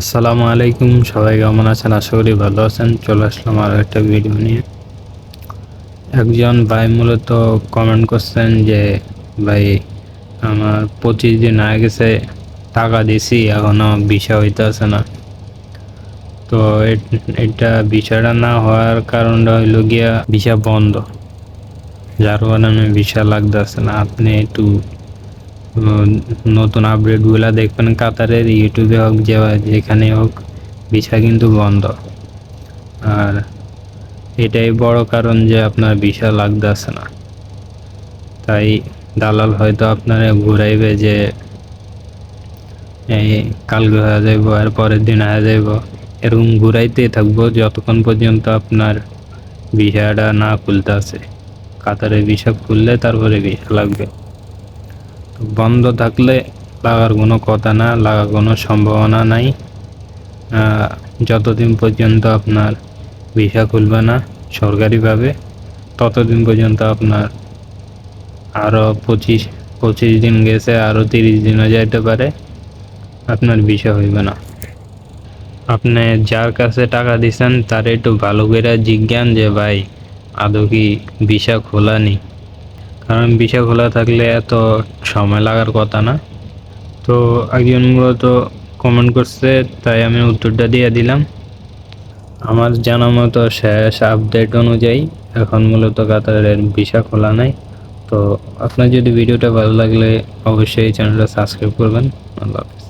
আসসালামু আলাইকুম, সবাই কেমন আছেন? আশা করি ভালো আছেন। চলে আসলাম আরও একটা ভিডিও নিয়ে। একজন ভাই মূলত কমেন্ট করছেন যে, ভাই, আমার পঁচিশ দিন আগে গেছে টাকা দিছি এখনও হইতে হইতেছে না। তো এটা ভিসাটা না হওয়ার কারণটা হইল গিয়া ভিসা বন্ধ। যার কারণে আমি ভিসা লাগতেছে না। আপনি একটু নতুন আপডেটগুলো দেখবেন কাতারের ইউটিউবে হোক, যে যেখানে হোক, ভিসা কিন্তু বন্ধ। আর এটাই বড় কারণ যে আপনার ভিসা লাগতেছে না। তাই দালাল হয়তো আপনারা ঘুরাইবে যে, এই কালকে হয়ে যাইব, আর পরের দিন হয়ে যাইব। এরকম ঘুরাইতেই থাকব যতক্ষণ পর্যন্ত আপনার ভিসাটা না খুলতেছে। কাতারে ভিসা খুললে তারপরে ভিসা লাগবে। বন্ধ থাকলে লাগার কোনো কথা না, লাগার কোনো সম্ভাবনা নাই। যতদিন পর্যন্ত আপনার ভিসা খুলবে না সরকারিভাবে, ততদিন পর্যন্ত আপনার আরও পঁচিশ পঁচিশ দিন গেছে আরও তিরিশ দিনও যাইতে পারে, আপনার ভিসা হইবে না। আপনি যার কাছে টাকা দিচ্ছেন তার একটু ভালো করে জিজ্ঞান যে, ভাই, আদৌ কি ভিসা খোলা নেই? কারণ ভিসা খোলা থাকলে এত সময় লাগার কথা না। তো একজন মূলত কমেন্ট করছে, তাই আমি উত্তরটা দিয়ে দিলাম। আমার জানা মতো শেষ আপডেট অনুযায়ী এখন মূলত কাতারের ভিসা খোলা নাই। তো আপনার যদি ভিডিওটা ভালো লাগলে অবশ্যই চ্যানেলটা সাবস্ক্রাইব করবেন। আল্লাহ হাফিজ।